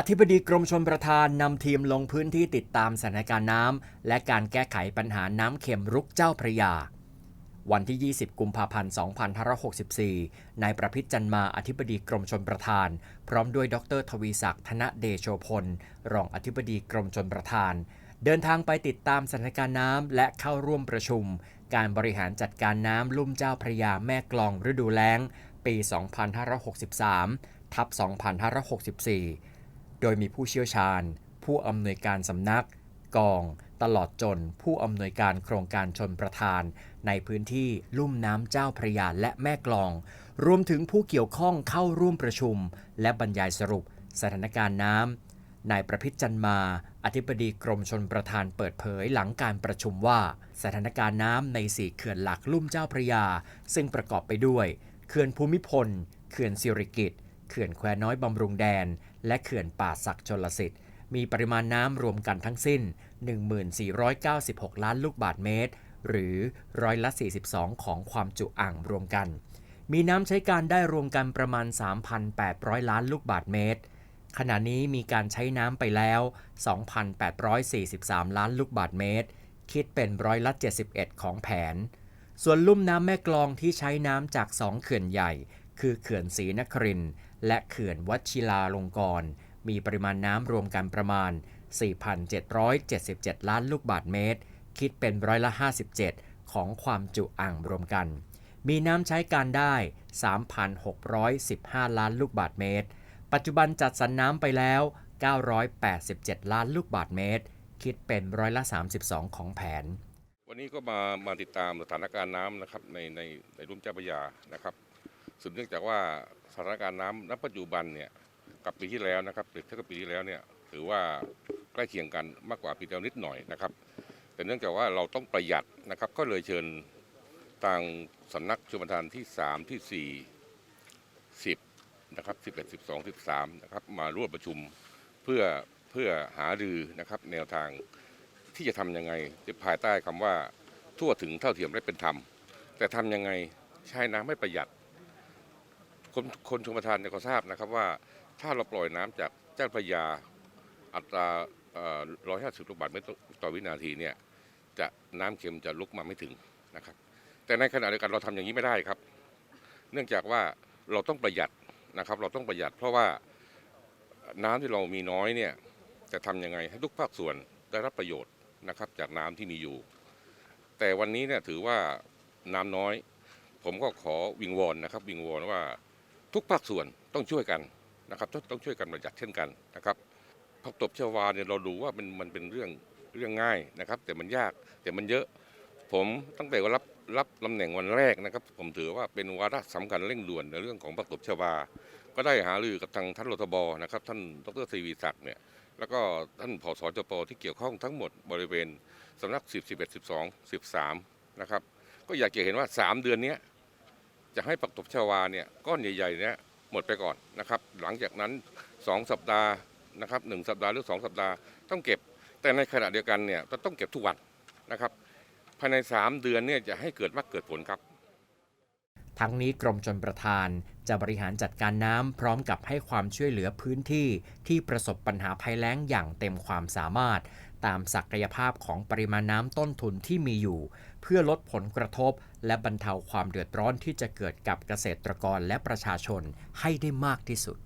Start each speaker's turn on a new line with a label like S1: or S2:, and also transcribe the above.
S1: อธิบดีกรมชลประทานนำทีมลงพื้นที่ติดตามสถานการณ์น้ำและการแก้ไขปัญหาน้ำเข็มรุกเจ้าพระยา วันที่ 20 กุมภาพันธ์ 2564 นายประพิษจันมาอธิบดีกรมชลประทาน พร้อมด้วยดรทวีศักดิ์ธนเดโชพล รองอธิบดีกรมชลประทาน เดินทางไปติดตามสถานการณ์น้ำและเข้าร่วมประชุม การบริหารจัดการน้ำลุ่มเจ้าพระยาแม่กลองฤดูแล้ง ปี 2563 ทับ 2564 โดยมีผู้เชี่ยวชาญ ผู้อำนวยการสำนัก กอง ตลอดจนผู้อำนวยการโครงการชนประทาน ในพื้นที่ลุ่มน้ำเจ้าพระยาและแม่กลอง รวมถึงผู้เกี่ยวข้องเข้าร่วมประชุม และบรรยายสรุปสถานการณ์น้ำนายประพิษจันมา อธิบดีกรมชนประทานเปิดเผยหลังการประชุมว่า สถานการณ์น้ำในสี่เขื่อนหลักลุ่มเจ้าพระยา ซึ่งประกอบไปด้วย เขื่อนภูมิพล เขื่อนสิริกิต เขื่อนแควน้อยบำรุงแดน และเขื่อนป่าศักชนลสิทธิ์มีปริมาณน้ำรวมกันทั้งสิ้น 1496 ล้านลูกบาทเมตร หรือร้อยละ 42 ของความจุอ่างรวมกัน มีน้ำใช้การได้รวมกันประมาณ 3,800 ล้านลูกบาทเมตร ขณะนี้มีการใช้น้ำไปแล้ว 2,843 ล้านลูกบาทเมตร คิดเป็นร้อยละ 71 ของแผน ส่วนลุ่มน้ำแม่กลองที่ใช้น้ำจากสองเขื่อนใหญ่ คือเขื่อนศรีนครินทร์ และเขื่อนวชิราลงกรณ์มีปริมาณน้ำรวมกันประมาณ 4,777 ล้านลูกบาทเมตร คิดเป็นร้อยละ 57 ของความจุอ่างรวมกัน มีน้ำใช้การได้ 3,615 ล้านลูกบาทเมตร ปัจจุบันจัดสรรน้ำไปแล้ว 987 ล้านลูกบาทเมตร คิดเป็นร้อยละ 32 ของแผน
S2: วันนี้ก็มามาติดตามสถานการณ์น้ำนะครับในในในรุ่มเจ้าพระยานะครับ สืบเนื่องจากว่าสถานการณ์น้ำณปัจจุบันเนี่ยกับปีที่แล้วนะครับเปรีทียบกับปีที่แล้วเนี่ยถือว่าใกล้เคียงกันมากกว่าปีแล้วนิดหน่อยนะครับ แต่เนื่องจากว่าเราต้องประหยัดนะครับ ก็เลยเชิญทางสำนักชลประทานที่ 3 ที่ 4 10นะครับ11 12 13นะครับมาร่วมประชุมเพื่อเพื่อหารือนะครับแนวทางที่จะทำยังไงจะภายใต้คำว่าทั่วถึงเท่าเทียมและเป็นธรรม แต่ทำยังไงใช้น้ำไม่ประหยัด คนคนชมประทานเนี่ยก็ทราบนะครับว่าถ้าเราปล่อยน้ำจากเจ้าพระยาอัตราร้อยห้าสิบลูกบาศก์เมตรต่อวินาทีเนี่ยจะน้ำเค็มจะลุกมาไม่ถึงนะครับ แต่ในขณะเดียวกันเราทำอย่างนี้ไม่ได้ครับ เนื่องจากว่าเราต้องประหยัดนะครับ เราต้องประหยัด เพราะว่าน้ำที่เรามีน้อยเนี่ยจะทำยังไงให้ทุกภาคส่วนได้รับประโยชน์นะครับจากน้ำที่มีอยู่ แต่วันนี้เนี่ยถือว่าน้ำน้อย ผมก็ขอวิงวอนนะครับ วิงวอนว่า ทุกภาคส่วนต้องช่วยกันนะครับต้องช่วยกันประหยัดเช่นกันนะครับผักตบชวาเนี่ยเราดูว่ามันมันเป็นเรื่องเรื่องง่ายนะครับ แต่มันยากแต่มันเยอะ ผมตั้งแต่ว่ารับรับตำแหน่งวันแรกนะครับ ผมถือว่าเป็นวาระสำคัญเร่งด่วนในเรื่องของผักตบชวา ก็ได้หารือกับทางท่านรทบนะครับ ท่านดรทวีศักดิ์เนี่ยแล้วก็ท่านผอสจปที่เกี่ยวข้องทั้งหมดบริเวณสำนัก 10 11 12 13 นะครับ ก็อยากจะเห็นว่า 3 เดือนนี้ จะให้ปักตบชาวาเนี่ยก้อนใหญ่ๆเนี่ยหมดไปก่อนนะครับหลังจากนั้น 2 สัปดาห์นะครับหสัปดาห์หรือ 2 สัปดาห์ต้องเก็บ แต่ในขณะเดียวกันเนี่ยต้องเก็บทุกวันนะครับภายใน 3 เดือนเนี่ยจะให้เกิดมากเกิดผลครับ
S1: ทั้งนี้กรมชนประทานจะบริหารจัดการน้ำพร้อมกับให้ความช่วยเหลือพื้นที่ที่ประสบปัญหาภัยแล้งอย่างเต็มความสามารถ ตามศักยภาพของปริมาณน้ำต้นทุนที่มีอยู่ เพื่อลดผลกระทบ และบรรเทาความเดือดร้อนที่จะเกิดกับเกษตรกรและประชาชนให้ได้มากที่สุด